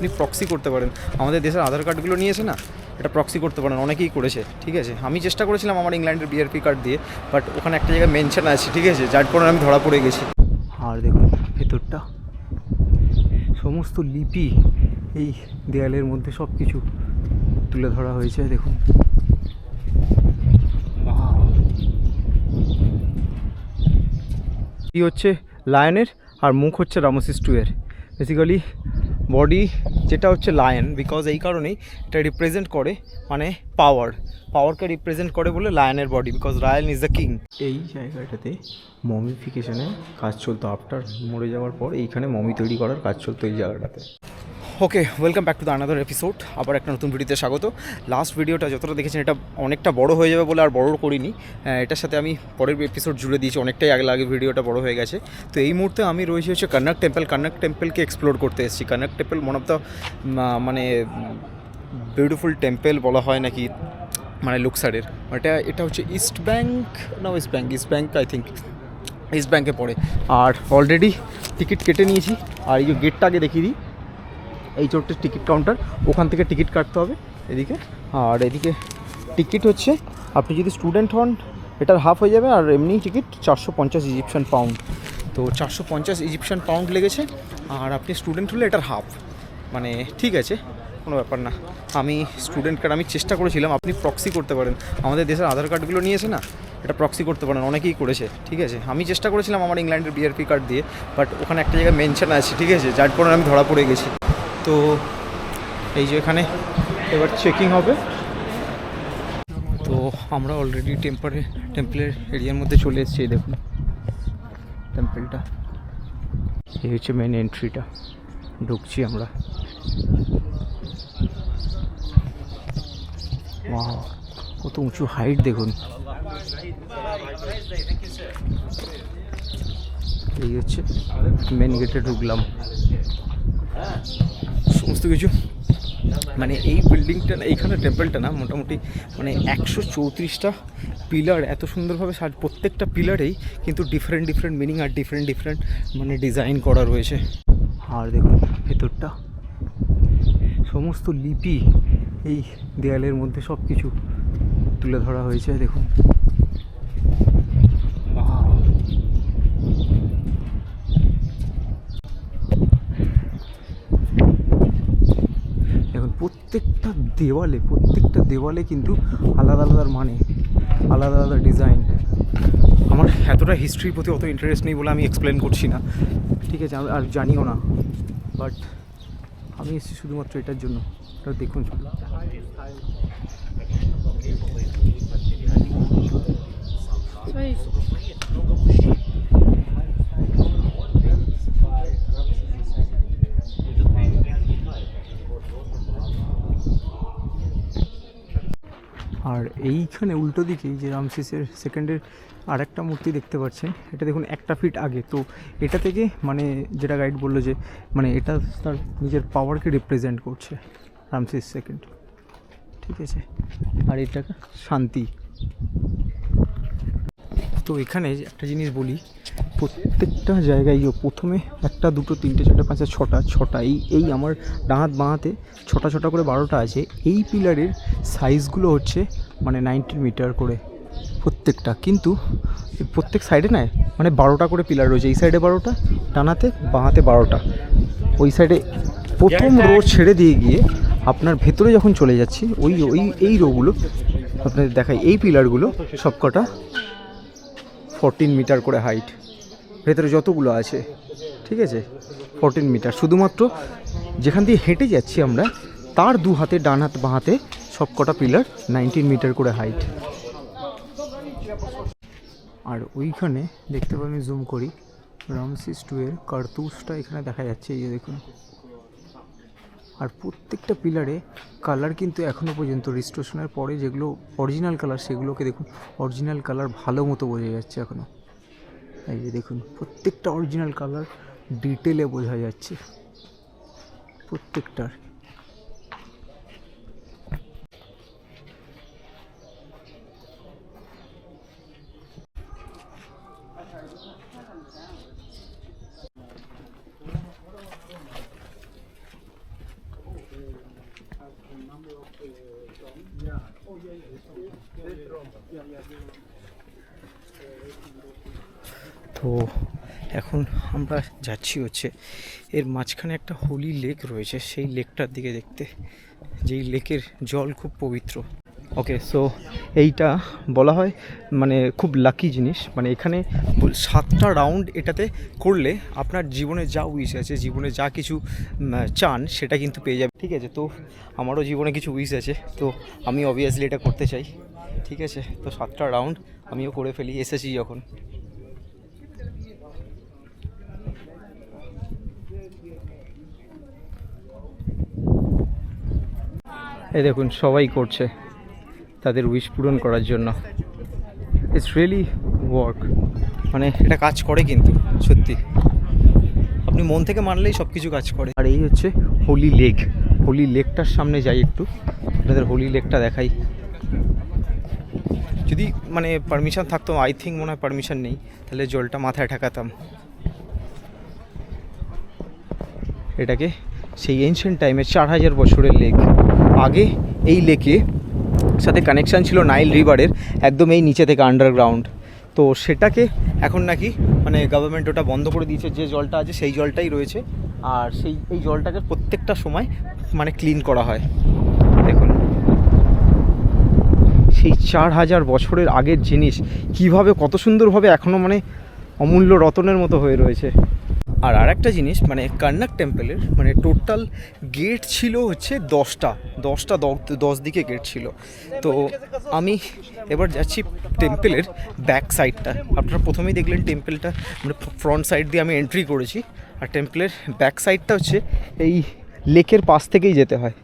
আপনি প্রক্সি করতে পারেন। আমাদের দেশের আধার কার্ডগুলো নিয়েছে না এটা প্রক্সি করতে পারেন অনেকেই করেছে ঠিক আছে? আমি চেষ্টা করেছিলাম আমার ইংল্যান্ডের বিআরপি কার্ড দিয়ে বাট ওখানে একটা জায়গায় মেনশন আছে ঠিক আছে? যার কারণে আমি ধরা পড়ে গেছি। আর দেখুন ভেতরটা। সমস্ত লিপি এই দেয়ালের মধ্যে সব কিছু তুলে ধরা হয়েছে দেখুন। হচ্ছে লায়নের আর মুখ হচ্ছে রামোসিস টুয়ের বেসিক্যালি বডি যেটা হচ্ছে লায়ন বিকজ এই কারণেই এটা রিপ্রেজেন্ট করে মানে পাওয়ার পাওয়ারকে রিপ্রেজেন্ট করে বলে লায়নের body because lion is the king এই জায়গাটাতে মমিফিকেশনে কাজ চলতো আফটার মরে যাওয়ার পর, এইখানে মমি তৈরি করার কাজ চলতো এই জায়গাটাতে। Okay welcome back to the another episode আবার একটা নতুন ভিডিওতে স্বাগত। লাস্ট ভিডিওটা যতটা দেখেছেন, এটা অনেকটা বড় হয়ে যাবে বলে আর বড় করিনি। এটার সাথে আমি পরের এপিসোড জুড়ে দিয়েছি। অনেকটাই আগে আগে ভিডিওটা বড় হয়ে গেছে। তো এই মুহূর্তে আমি রয়েছি হচ্ছে কর্নাক টেম্পল কর্নাক টেম্পলকে এক্সপ্লোর করতে এসেছি। Karnak temple one of the মানে বিউটিফুল টেম্পল বলা হয় নাকি মানে লুকসারের এটা এটা হচ্ছে ইস্ট ব্যাঙ্ক না west bank east bank I think east ব্যাঙ্কে পড়ে। আর অলরেডি টিকিট কেটে নিয়েছি। আর এই গেটটা আগে দেখিয়ে দিই। এই চোরটির টিকিট কাউন্টার, ওখান থেকে টিকিট কাটতে হবে এদিকে। আর এদিকে টিকিট হচ্ছে, আপনি যদি স্টুডেন্ট হন, এটার হাফ হয়ে যাবে, আর এমনি টিকিট চারশো পঞ্চাশ ইজিপশিয়ান পাউন্ড তো চারশো পঞ্চাশ ইজিপশিয়ান পাউন্ড লেগেছে, আর আপনি স্টুডেন্ট হলে এটার হাফ। মানে ঠিক আছে, কোনো ব্যাপার না। আমি স্টুডেন্ট কার্ড আমি চেষ্টা করেছিলাম, আপনি প্রক্সি করতে পারেন। আমাদের দেশের আধার কার্ডগুলো নিয়েছে না, এটা প্রক্সি করতে পারেন, অনেকেই করেছে, ঠিক আছে। আমি চেষ্টা করেছিলাম আমার ইংল্যান্ডের বিআরপি কার্ড দিয়ে বাট ওখানে একটা জায়গায় মেনশন আছে, ঠিক আছে, যার কারণে আমি ধরা পড়ে গেছি। তো এই যে এখানে এবার চেকিং হবে। তো আমরা অলরেডি টেম্পারে টেম্পলের এরিয়ার মধ্যে চলে এসেছি দেখুন। টেম্পলটা এই হচ্ছে মেন এন্ট্রিটা ঢুকছি আমরা। কত উঁচু হাইট দেখুন। এই হচ্ছে মেন গেটে ঢুকলাম। সমস্ত কিছু। মানে এই বিল্ডিংটা না, এইখানে টেম্পলটা না, মোটামুটি মানে একশো চৌত্রিশটা পিলার এত সুন্দরভাবে সাজ, প্রত্যেকটা পিলারেই কিন্তু ডিফারেন্ট ডিফারেন্ট মিনিং আর ডিফারেন্ট ডিফারেন্ট মানে ডিজাইন করা রয়েছে। আর দেখুন ভেতরটা। সমস্ত লিপি এই দেয়ালের মধ্যে সব কিছু তুলে ধরা হয়েছে, দেখুন Wow. দেখুন প্রত্যেকটা দেওয়ালে, প্রত্যেকটা দেওয়ালে কিন্তু আলাদা আলাদা মানে আলাদা আলাদা ডিজাইন। আমার এতটা হিস্ট্রির প্রতি অত ইন্টারেস্ট নেই বলে আমি এক্সপ্লেন করছি না। ঠিক আছে, আর জানিও না। বাট আমি এসেছি শুধুমাত্র এটার জন্য। এটা দেখুন। আর এইখানে উল্টো দিকে যে রামসিসের সেকেন্ডের আর একটা মূর্তি দেখতে পাচ্ছেন, এটা দেখুন একটা ফিট আগে। তো এটা থেকে মানে যেটা গাইড বলল যে মানে এটা তার নিজের পাওয়ারকে রিপ্রেজেন্ট করছে রামসিস সেকেন্ড ঠিক আছে? আর এটা শান্তি। তো এখানে একটা জিনিস বলি প্রত্যেকটা জায়গায় প্রথমে একটা দুটো তিনটে চারটে পাঁচটা ছটা ছটা এই এই আমার ডাহাত বাঁহাতে ছটা ছটা করে বারোটা আছে। এই পিলারের সাইজগুলো হচ্ছে মানে নাইনটিন মিটার করে প্রত্যেকটা। কিন্তু প্রত্যেক সাইডে না মানে বারোটা করে পিলার রয়েছে। এই সাইডে বারোটা ডানাতে বাঁহাতে বারোটা। ওই সাইডে প্রথম রো ছেড়ে দিয়ে গিয়ে আপনার ভেতরে যখন চলে যাচ্ছি ওই ওই এই রোগুলো আপনাদের দেখাই। এই পিলারগুলো সবকটা ফোরটিন মিটার করে হাইট ভেতরে যতগুলো আছে, ঠিক আছে? ফোরটিন মিটার শুধুমাত্র যেখান দিয়ে হেঁটে যাচ্ছি আমরা, তার দু হাতে, ডান হাত, বাঁ হাতে সব কটা পিলার নাইনটিন মিটার করে হাইট আর ওইখানে দেখতে পাবেন আমি জুম করি রামসিস টু এর কার্তুসটা এখানে দেখা যাচ্ছে, এই দেখুন। আর প্রত্যেকটা পিলারে কালার কিন্তু এখনও পর্যন্ত রিস্টোশনের পরে যেগুলো অরিজিনাল কালার সেগুলোকে দেখুন অরিজিনাল কালার ভালো মতো বোঝা যাচ্ছে এখনও এই যে দেখুন, প্রত্যেকটা অরিজিনাল কালার ডিটেলে বোঝা যাচ্ছে। প্রত্যেকটার তো এখন আমরা যাচ্ছি হচ্ছে এর মাঝখানে একটা হোলি লেক রয়েছে। সেই লেকটার দিকে দেখতে। যেই লেকের জল খুব পবিত্র। ওকে সো এইটা বলা হয় মানে খুব লাকি জিনিস। মানে এখানে সাতটা রাউন্ড এটাতে করলে আপনার জীবনে যা উইশ আছে, জীবনে যা কিছু চান সেটা কিন্তু পেয়ে যাবে। ঠিক আছে, তো আমারও জীবনে কিছু উইশ আছে। তো আমি অবভিয়াসলি এটা করতে চাই। ঠিক আছে, তো সাতটা রাউন্ড আমিও করে ফেলি এসেছি যখন। এই দেখুন, সবাই করছে তাদের উইশ পূরণ করার জন্য। ইটস রিয়েলি ওয়ার্ক মানে এটা কাজ করে কিন্তু, সত্যি। আপনি মন থেকে মানলেই সব কিছু কাজ করে। আর এই হচ্ছে হোলি লেক হোলি লেকটার সামনে যাই একটু। আপনাদের হোলি লেকটা দেখাই। যদি মানে পারমিশন থাকতো আই থিঙ্ক মনে হয় পারমিশন নেই। তাহলে জলটা মাথায় ঠেকাতাম। এটাকে সেই এনশিয়েন্ট টাইমের চার হাজার বছরের লেক আগে এই লেকে সাথে কানেকশান ছিল নাইল রিভারের একদম এই নিচে থেকে আন্ডারগ্রাউন্ড তো সেটাকে এখন নাকি মানে গভর্নমেন্ট ওটা বন্ধ করে দিয়েছে, যে জলটা আছে সেই জলটাই রয়েছে। আর সেই, এই জলটাকে প্রত্যেকটা সময় মানে ক্লিন করা হয়। দেখুন। সেই চার হাজার বছরের আগের জিনিস, কীভাবে কত সুন্দরভাবে এখনও মানে অমূল্য রতনের মতো হয়ে রয়েছে। আর আরেকটা জিনিস মানে কর্নাক টেম্পলের মানে টোটাল গেট ছিল হচ্ছে দশটা। দশটা দশ দিকে গেট ছিল। তো আমি এবার যাচ্ছি টেম্পেলের ব্যাক সাইডটা আপনারা প্রথমেই দেখলেন টেম্পেলটা মানে ফ্রন্ট সাইড দিয়ে আমি এন্ট্রি করেছি। আর টেম্পলের ব্যাক সাইডটা হচ্ছে এই লেকের পাশ থেকেই যেতে হয়।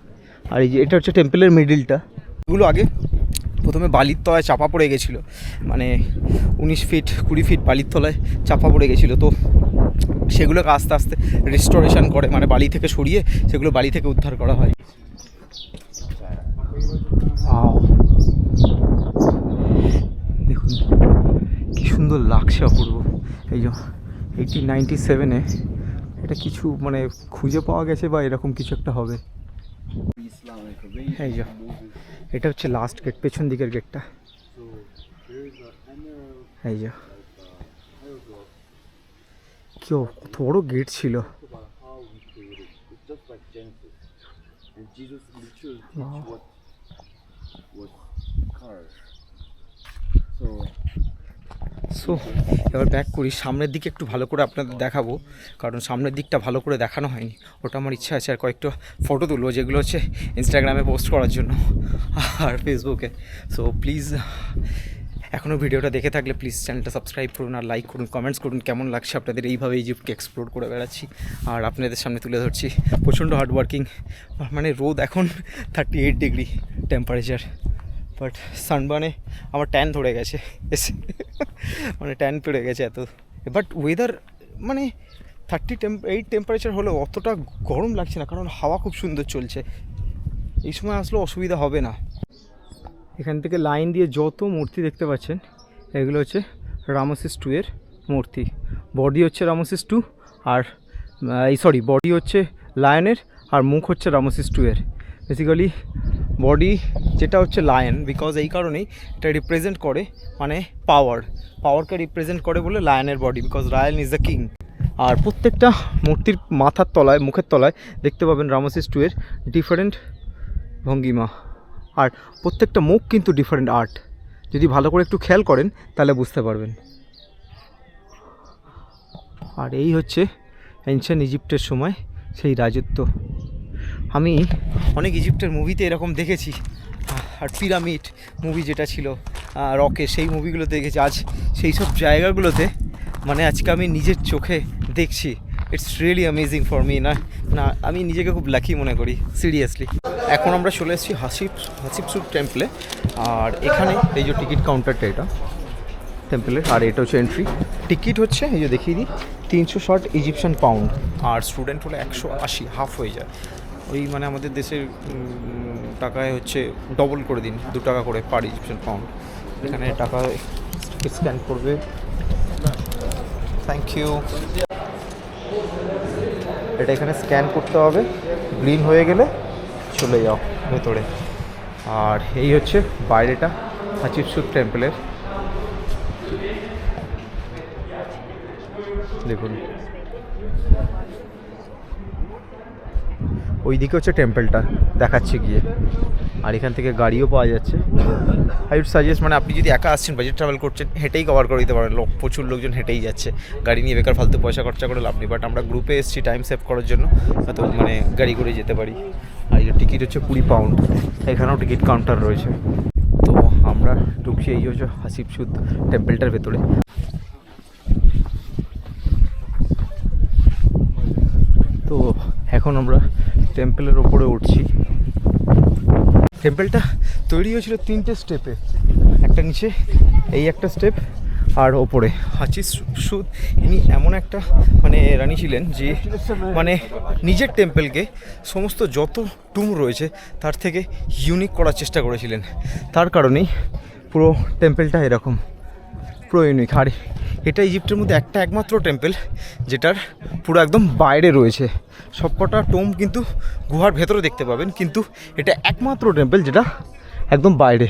আর এই যে, এটা হচ্ছে টেম্পেলের মিডিলটা এগুলো আগে প্রথমে বালির তলায় চাপা পড়ে গেছিল। মানে উনিশ ফিট কুড়ি ফিট বালির তলায় চাপা পড়ে গেছিল। তো সেগুলোকে আস্তে আস্তে রেস্টোরেশন করে মানে বালি থেকে সরিয়ে সেগুলো বালি থেকে উদ্ধার করা হয়. দেখুন, কি সুন্দর লাগছে অপূর্ব। এই যে এইটিন নাইনটি সেভেনে এটা কিছু মানে খুঁজে পাওয়া গেছে বা এরকম কিছু একটা হবে? এই যে, এটা হচ্ছে লাস্ট গেট পেছন দিকের গেটটা এই যে, কি কত বড় গেট ছিল। সো এবার ব্যাক করি। সামনের দিকে একটু ভালো করে আপনাদের দেখাবো। কারণ সামনের দিকটা ভালো করে দেখানো হয়নি। ওটা আমার ইচ্ছা আছে আর কয়েকটা ফটো তুলবো, যেগুলো হচ্ছে ইনস্টাগ্রামে পোস্ট করার জন্য আর ফেসবুকে সো প্লিজ এখনও ভিডিওটা দেখে থাকলে প্লিজ চ্যানেলটা সাবস্ক্রাইব করুন আর লাইক করুন কমেন্টস করুন। কেমন লাগছে আপনাদের? এইভাবে ইজিপ্টকে এক্সপ্লোর করে বেড়াচ্ছি। আর আপনাদের সামনে তুলে ধরছি প্রচণ্ড হার্ডওয়ার্কিং মানে রোদ এখন thirty eight degree temperature but সানবার্নে আমার ট্যান ধরে গেছে। এসে মানে ট্যান পড়ে গেছে এত। বাট ওয়েদার মানে থার্টি টেম্প এইট টেম্পারেচার হলেও অতটা গরম লাগছে না, কারণ হাওয়া খুব সুন্দর চলছে। এই সময় আসলে অসুবিধা হবে না। এখান থেকে লাইন দিয়ে যত মূর্তি দেখতে পাচ্ছেন, এগুলো হচ্ছে রামসিস টু এর মূর্তি। বডি হচ্ছে রামসিস টু আর এই সরি বডি হচ্ছে লায়নের আর মুখ হচ্ছে রামসিস টু এর। বেসিক্যালি বডি যেটা হচ্ছে লায়ন বিকজ এই কারণেই এটা রিপ্রেজেন্ট করে মানে পাওয়ার পাওয়ারকে রিপ্রেজেন্ট করে বলে লায়নের body because lion is the king আর প্রত্যেকটা মূর্তির মাথার তলায়, মুখের তলায় দেখতে পাবেন রামসিস টু এর ডিফারেন্ট ভঙ্গিমা। আর প্রত্যেকটা মুখ কিন্তু ডিফারেন্ট আর্ট যদি ভালো করে একটু খেয়াল করেন, তাহলে বুঝতে পারবেন। আর এই হচ্ছে এনশিয়ান ইজিপ্টের সময় সেই রাজত্ব। আমি অনেক ইজিপ্টের মুভিতে এরকম দেখেছি। আর পিরামিড মুভি যেটা ছিল রকে সেই মুভিগুলো দেখেছি। আজ সেই সব জায়গাগুলোতে মানে আজকে আমি নিজের চোখে দেখছি। It's really amazing for me না না, আমি নিজেকে খুব লাকি মনে করি সিরিয়াসলি এখন আমরা চলে এসেছি হাসিপ হাসিবসুর টেম্পলে আর এখানে এই যে টিকিট কাউন্টারটা এটা টেম্পলের আর এটা হচ্ছে এন্ট্রি টিকিট হচ্ছে, এই যে দেখিয়ে দিই, তিনশো ষাট ইজিপশিয়ান পাউন্ড আর স্টুডেন্ট হলে একশো আশি হাফ হয়ে যায়। ওই মানে আমাদের দেশের টাকায় হচ্ছে ডবল করে দিন, দু টাকা করে পার ইজিপশিয়ান পাউন্ড এখানে টাকা স্ক্যান করবে। থ্যাংক ইউ এটা এখানে স্ক্যান করতে হবে। গ্রিন হয়ে গেলে চলে যাও ভেতরে। আর এই হচ্ছে বাইরেটা হাচিরসুদ টেম্পলের দেখুন। ওই দিকে হচ্ছে টেম্পলটা, দেখাচ্ছে গিয়ে। আর এখান থেকে গাড়িও পাওয়া যাচ্ছে। আই উড সাজেস্ট মানে আপনি যদি একা আসছেন বাজেট ট্রাভেল করছেন, হেঁটেই কভার করে দিতে পারেন। লোক, প্রচুর লোকজন হেঁটেই যাচ্ছে। গাড়ি নিয়ে বেকার ফালতু পয়সা খরচা করে লাভ নেই। বাট আমরা গ্রুপে এসেছি টাইম সেভ করার জন্য। হয়তো মানে গাড়ি করে যেতে পারি। আর এই টিকিট হচ্ছে কুড়ি পাউন্ড এখানেও টিকিট কাউন্টার রয়েছে। তো আমরা ঢুকছি এই হচ্ছে হাসিব সুদ টেম্পলটার ভেতরে। তো এখন আমরা টেম্পলের ওপরে উঠছি। টেম্পেলটা তৈরি হয়েছিল তিনটে স্টেপে। একটা নিচে, এই একটা স্টেপ, আর ওপরে। হাচি সুদ ইনি এমন একটা মানে রানী ছিলেন যে মানে নিজের টেম্পেলকে সমস্ত যত টুম রয়েছে তার থেকে ইউনিক করার চেষ্টা করেছিলেন। তার কারণেই পুরো টেম্পেলটা এরকম, পুরো ইউনিক আর এটা ইজিপ্টের মধ্যে একটা একমাত্র টেম্পল যেটার পুরো একদম বাইরে রয়েছে। সবকটা টোম কিন্তু গুহার ভেতরে দেখতে পাবেন, কিন্তু এটা একমাত্র টেম্পেল যেটা একদম বাইরে।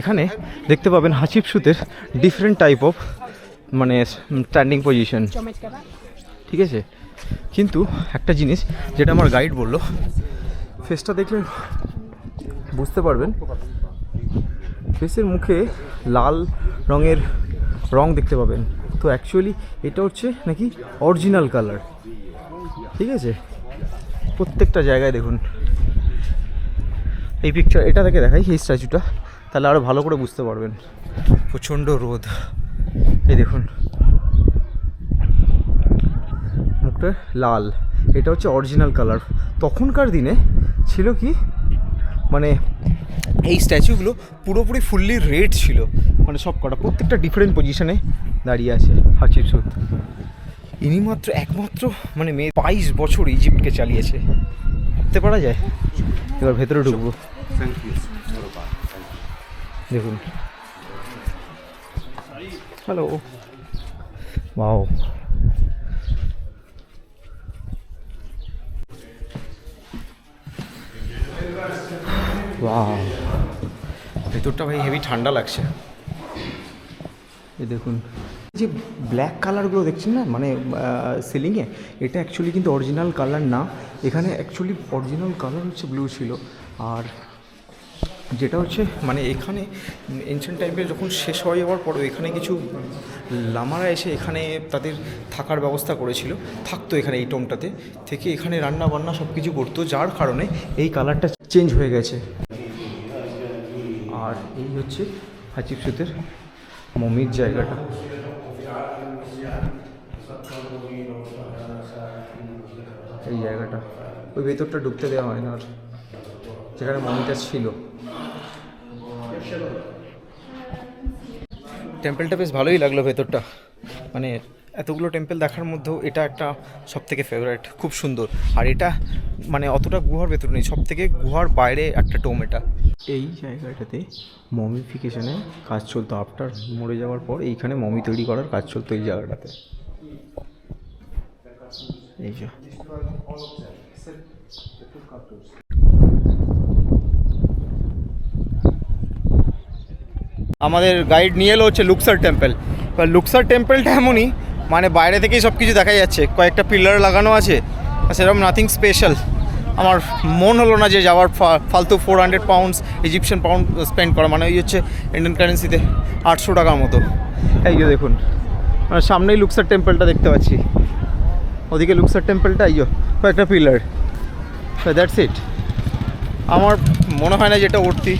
এখানে দেখতে পাবেন হাসিফ সুতের ডিফারেন্ট টাইপ অফ মানে স্ট্যান্ডিং পজিশন ঠিক আছে? কিন্তু একটা জিনিস যেটা আমার গাইড বলল ফেসটা দেখলে বুঝতে পারবেন। ফেসের মুখে লাল রঙের রং দেখতে পাবেন। তো অ্যাকচুয়ালি এটা হচ্ছে নাকি অরিজিনাল কালার ঠিক আছে? প্রত্যেকটা জায়গায় দেখুন। এই পিকচার এটা থেকে দেখাই এই স্ট্যাচুটা তাহলে আরও ভালো করে বুঝতে পারবেন। প্রচণ্ড রোদ। এই দেখুন। মুখটা লাল। এটা হচ্ছে অরিজিনাল কালার তখনকার দিনে ছিল কি? মানে এই স্ট্যাচুগুলো পুরোপুরি ফুললি রেড ছিল। মানে সব কটা, প্রত্যেকটা ডিফারেন্ট পজিশনে দাঁড়িয়ে আছে হাচির সুদ। ইনি মাত্র একমাত্র মানে মেয়ে বাইশ বছর ইজিপ্টকে চালিয়েছে। ভাবতে পারা যায়? এবার ভেতরে ঢুকবো। দেখুন। হ্যালো বাও ভেতরটা ভাই হেভি ঠান্ডা লাগছে এই দেখুন যে ব্ল্যাক কালারগুলো দেখছেন না মানে সিলিংয়ে এটা অ্যাকচুয়ালি কিন্তু অরিজিনাল কালার না এখানে অ্যাকচুয়ালি অরিজিনাল কালার হচ্ছে ব্লু ছিল আর যেটা হচ্ছে মানে এখানে এনশিয়েন্ট টাইমে যখন শেষ হয়ে যাওয়ার পরও এখানে কিছু লামারা এসে এখানে তাদের থাকার ব্যবস্থা করেছিল থাকতো এখানে এই টোমটাতে থেকে এখানে রান্না বান্না সব কিছু করতো যার কারণে এই কালারটা চেঞ্জ হয়ে গেছে। আর এই হচ্ছে হাচিব সুতের মমির জায়গাটা। এই জায়গাটা। ওই ভেতরটা ঢুকতে দেওয়া হয় না আর, যেখানে মমিটা ছিল। টেম্পলটা বেশ ভালোই লাগল ভেতরটা। মানে এতগুলো টেম্পল দেখার মধ্যেও এটা একটা সব থেকে ফেভারিট খুব সুন্দর। আর এটা মানে অতটা গুহার ভেতর নেই সব থেকে গুহার বাইরে একটা টোম এটা। এই জায়গাটাতে মমিফিকেশনে কাজ চলতো। আফটার মরে যাওয়ার পর এইখানে মমি তৈরি করার কাজ চলতো এই জায়গাটাতে। এই যে। আমাদের গাইড নিয়ে এলো হচ্ছে লুকসার টেম্পল এবার লুকসার টেম্পলটা এমনই মানে বাইরে থেকেই সব কিছু দেখা যাচ্ছে। কয়েকটা পিলার লাগানো আছে, সেরকম নাথিং স্পেশাল আমার মন হলো না যে যাওয়ার ফা- ফালতু four hundred pounds Egyptian pound spend করা। মানে ওই হচ্ছে ইন্ডিয়ান কারেন্সিতে আটশো টাকার মতো। এই যে দেখুন মানে সামনেই লুকসার টেম্পলটা দেখতে পাচ্ছি। ওদিকে লুকসার টেম্পলটা এই যে কয়েকটা পিলার দ্যাটস ইট আমার মনে হয় না যে এটা উঠতি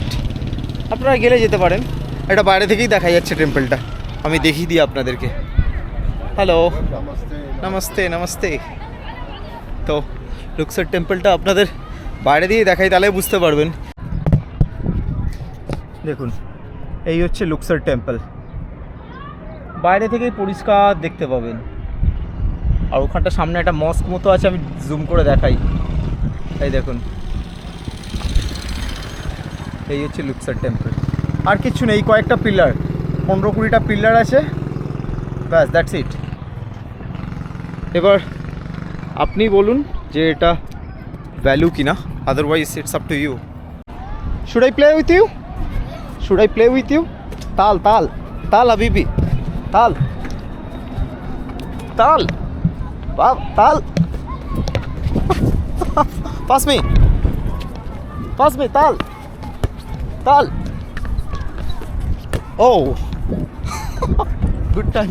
আপনারা গেলে যেতে পারেন। এটা বাইরে থেকেই দেখা যাচ্ছে টেম্পলটা আমি দেখিয়ে দিই আপনাদেরকে। হ্যালো নমস্তে নমস্তে। তো লুকসার টেম্পলটা আপনাদের বাইরে দিয়ে দেখাই, তাহলে বুঝতে পারবেন। দেখুন, এই হচ্ছে লুকসার টেম্পল। বাইরে থেকেই পরিষ্কার দেখতে পাবেন। আর ওখানটা সামনে একটা মস্ক মতো আছে, আমি জুম করে দেখাই। এই দেখুন। এই হচ্ছে লুকসার টেম্পল। আর কিছু নেই, কয়েকটা পিলার, পনেরো কুড়িটা পিলার আছে। ব্যাস দ্যাটস ইট এবার আপনি বলুন যে এটা ভ্যালু কিনা otherwise it's up to you should I play with you should I play with you তাল তাল তাল হাবিবি তাল তাল বাব তাল পাস মি পাস মি তাল তাল ও গুড টাইম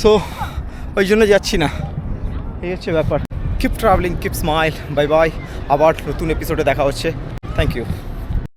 সো ওই জন্য যাচ্ছি না। এই হচ্ছে ব্যাপার। Keep travelling keep smile bye bye আবার নতুন এপিসোডে দেখা হচ্ছে। Thank you